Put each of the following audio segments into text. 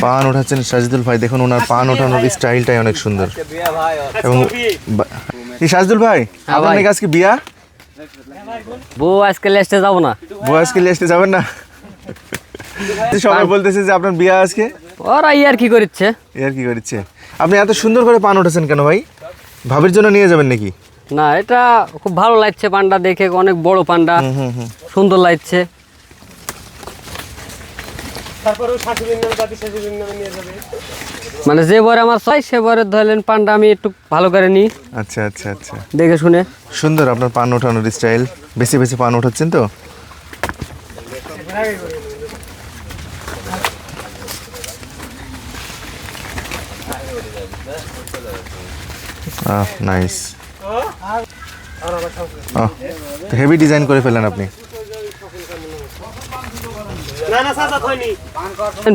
পান ওঠাচ্ছেন সাজিদুল ভাই দেখুন ওনার পান ওঠানোর স্টাইলটাই অনেক সুন্দর। এবং বা- এই সাজিদুল ভাই আপনার ভাই। নাকি আজকে বিয়া? বউ আজকে লেস্টে যাব না। বউ আজকে লিস্টে যাবেন না? সবাই বলতেছে যে আপনার বিয়া আজকে। ওরা ইয়ার কি করছে আর কি করছে আপনি এত সুন্দর করে পান উঠেছেন কেন ভাই? ভাবির জন্য নিয়ে যাবেন নাকি? না এটা খুব ভালো লাগছে পান্ডা দেখে অনেক বড় পান্ডা মানে যে বরে আমার চাই সে বরে ধরলেন পান্ডা আমি একটু ভালো করে নিই। আচ্ছা আচ্ছা আচ্ছা। দেখে শুনে। সুন্দর আপনার পান ওঠানোর স্টাইল বেশি বেশি পান ওঠাচ্ছেন তো? নাইস হেভি ডিজাইন করে ফেলেন আপনি।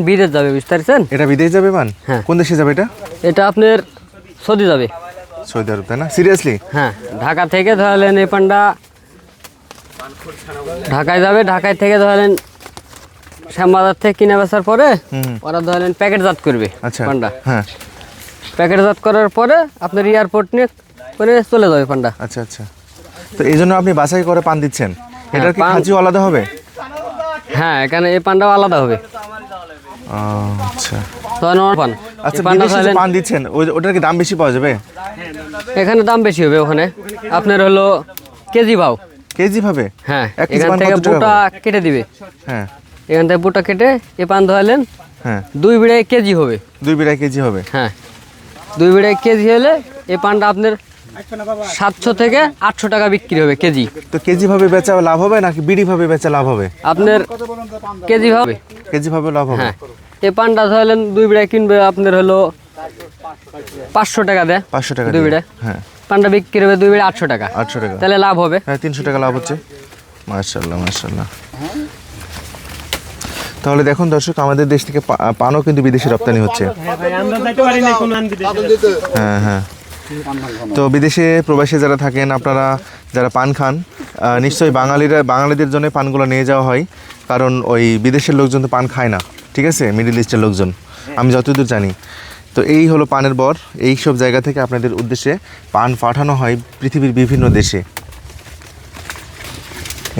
বিদেশ যাবে বুঝতে পারছেন? এটা বিদেশ যাবে পান হ্যাঁ। কোন দেশে যাবে এটা? এটা আপনার সৌদি যাবে। সৌদি আরব তাই না? সিরিয়াসলি হ্যাঁ ঢাকা থেকে ধরলেন এই পান্ডা ঢাকায় যাবে ঢাকায় থেকে ধরলেন শ্যামবাজার থেকে কিনে বেচার পরে ওরা ধরলেন প্যাকেটজাত করবে আচ্ছা পান্ডা হ্যাঁ। প্যাকেটজাত করার পরে আপনার এয়ারপোর্ট নিয়ে করে চলে যাবে পান্ডা আচ্ছা আচ্ছা। তো এই জন্য আপনি বাছাই করে পান দিচ্ছেন। এটার কি খাঁচিও আলাদা হবে? হ্যাঁ এখানে এই পান্ডাও আলাদা হবে। আচ্ছা। পান। আচ্ছা এই পান্ডা বিদেশে যে ধরলেন পান দিচ্ছেন ওটার কি দাম বেশি পাওয়া যাবে? এখানে দাম বেশি হবে ওখানে। আপনার হলো কেজি ভাও কেজি ভাবে? হ্যাঁ এখান থেকে বুটা কেটে দিবে। হ্যাঁ। এখান থেকে বুটা কেটে এ পান ধরালেন হ্যাঁ। দুই বিড়ায় কেজি হবে। দুই বিড়াই কেজি হবে। হ্যাঁ। দুই বিড়ায় কেজি হলে এ পানটা আপনার সাতশো থেকে আটশো টাকা বিক্রি হবে কেজি। তো কেজি ভাবে বেচা লাভ হবে নাকি বিড়ি ভাবে বেচা লাভ হবে? আপনার কেজি হবে? কেজি ভাবে লাভ হবে? হ্যাঁ। এই পানটা ধরলেন দুই বিড়ায় কিনবে আপনার হলো পাঁচশো টাকা দেয়। পাঁচশো টাকা দুই। বিড়ায় হ্যাঁ। পান্ডা বিক্রি হবে দুই বিড়ায় আটশো টাকা। আটশো টাকা। তাহলে লাভ হবে। হ্যাঁ তিনশো টাকা লাভ হচ্ছে। মার্শাল্লাহ মার্শাল্লাহ তাহলে দেখুন দর্শক আমাদের দেশ থেকে পা- পানও কিন্তু বিদেশে রপ্তানি হচ্ছে। হ্যাঁ হ্যাঁ। তো বিদেশে প্রবাসী যারা থাকেন, আপনারা যারা পান খান নিশ্চয়ই বাঙালিরা, বাঙালিদের জন্য পানগুলো নিয়ে যাওয়া হয়, কারণ ওই বিদেশের লোকজন তো পান খায় না, ঠিক আছে? মিডিল ইস্টের লোকজন। আমি যতদূর জানি। তো এই হলো পানের বর। এই সব জায়গা থেকে আপনাদের উদ্দেশ্যে পান পাঠানো হয় পৃথিবীর বিভিন্ন দেশে।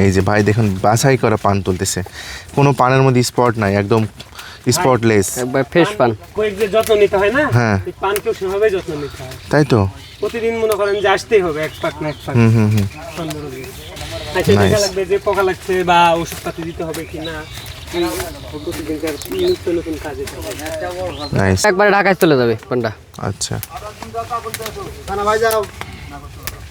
এই যে ভাই, দেখুন, বাছাই করা পান তুলতেছে। কোনো পানের মধ্যে স্পট নাই, একদম স্পটলেস একবার ফ্রেশ পান। কয়েক যে যত্ন নিতে হয় না হ্যাঁ। পানকেও সেভাবে যত্ন নিতে হয়। তাই তো। প্রতিদিন মনে করেন যে আসতেই হবে এক পাক না এক পাক। হুম হুম হুম। আচ্ছা দেখা লাগবে যে পোকা লাগছে বা ওষুধ পাতি দিতে হবে কাজে নাইস একবারে ঢাকায় চলে যাবে পানটা আচ্ছা।